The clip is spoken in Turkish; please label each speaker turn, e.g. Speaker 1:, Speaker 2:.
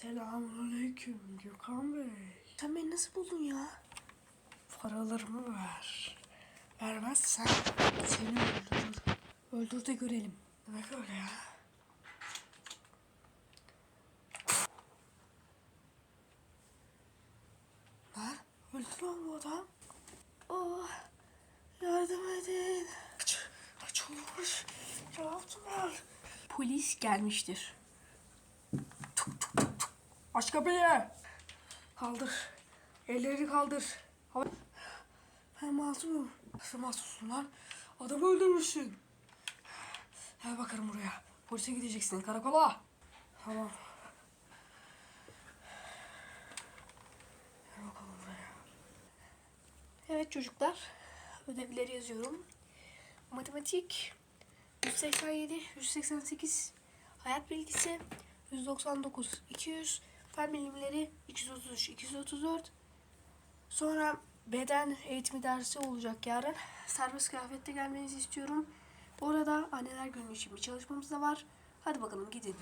Speaker 1: Selamünaleyküm Gökhan Bey. Sen beni nasıl buldun ya? Paralarımı ver. Vermezsen seni öldürürüm. Öldür de görelim. Demek öyle ya. Lan öldü lan bu adam. Oh, yardım edin. Aç, aç olmuş. Yardım et. Polis gelmiştir. Tuk tuk tuk. Aç kapıyı. Kaldır. Elleri kaldır. Hava... Ben masumum. Nasıl masumsun lan? Adamı öldürmüşsün. Gel bakalım buraya. Polise gideceksin karakola. Tamam. Gel bakalım buraya. Evet çocuklar. Ödevleri yazıyorum. Matematik 187, 188, hayat bilgisi 199, 200, fen bilimleri 233, 234. Sonra beden eğitimi dersi olacak yarın. Serbest kıyafette gelmenizi istiyorum. Bu arada anneler günü için bir çalışmamız da var. Hadi bakalım gidin.